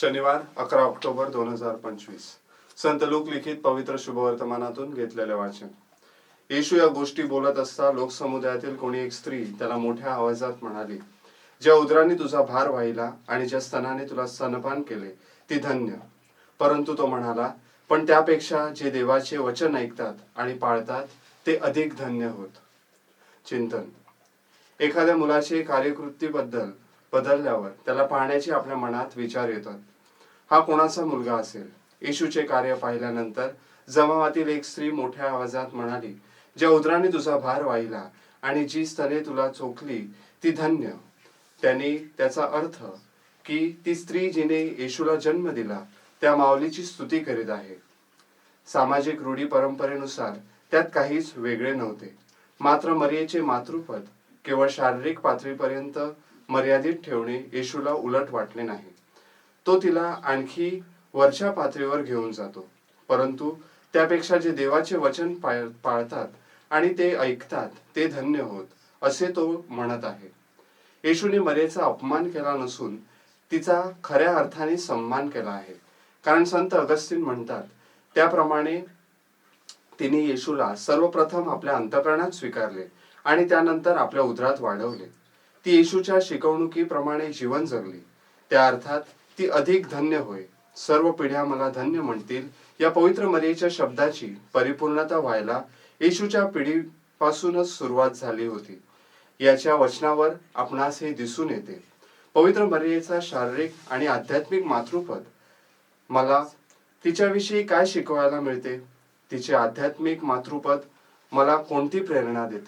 शनिवार अकरा ऑक्टोबर दोन हजार पंचवीस. संत लोक लिखित पवित्र शुभवर्तमानातून घेतलेले वाचन. येशू या गोष्टी बोलत असता लोकसमुदायातील कोणी एक स्त्री त्याला मोठ्या आवाजात म्हणाली ज्या उदराने तुझा भार वाहिला आणि ज्या स्तनाने तुला स्तनपान केले ती धन्य. परंतु तो म्हणाला पण त्यापेक्षा जे देवाचे वचन ऐकतात आणि पाळतात ते अधिक धन्य होत. चिंतन. एखाद्या मुलाचे कार्यकृतीबद्दल बदलल्यावर त्याला पाहण्याचे आपल्या मनात विचार येतात हा कोणाचा मुलगा असेल? येशूचे कार्य पाहिल्यानंतर जमावातील एक स्त्री मोठ्या आवाजात म्हणाली ज्या उदराने तुझा भार वाहिला आणि जी स्तने तुला चोखली ती धन्य. त्यांनी त्याचा अर्थ की ती स्त्री जिने येशूला जन्म दिला त्या माऊलीची स्तुती करीत आहे. सामाजिक रूढी परंपरेनुसार त्यात काहीच वेगळे नव्हते. मात्र मरियेचे मातृपद केवळ शारीरिक पातळीपर्यंत मर्यादित ठेवणे येशूला उलट वाटले नाही. तो तिला आणखी वरच्या पातळीवर घेऊन जातो. परंतु त्यापेक्षा जे देवाचे वचन पाळ- पाळतात आणि ते ऐकतात ते धन्य होत असे तो म्हणत आहे. येशूने मरेचा अपमान केला नसून तिचा खऱ्या अर्थाने सन्मान केला आहे. कारण संत अगस्तीन म्हणतात त्याप्रमाणे तिने येशूला सर्वप्रथम आपल्या अंतकरणात स्वीकारले आणि त्यानंतर आपल्या उदरात वाढवले. ती येशूच्या शिकवणुकीप्रमाणे जीवन जगली. त्या अर्थात ती अधिक धन्य होय. सर्व पिढ्या मला धन्य म्हणतील. या पवित्र मर्याच्या शब्दाची परिपूर्णता व्हायला येशूच्या पिढीपासूनच सुरुवात झाली होती. याच्या वचनावर आपणास हे दिसून येते. पवित्र मर्याचा शारीरिक आणि आध्यात्मिक मातृपद. मला तिच्याविषयी काय शिकवायला मिळते? तिचे आध्यात्मिक मातृपद मला कोणती प्रेरणा देते?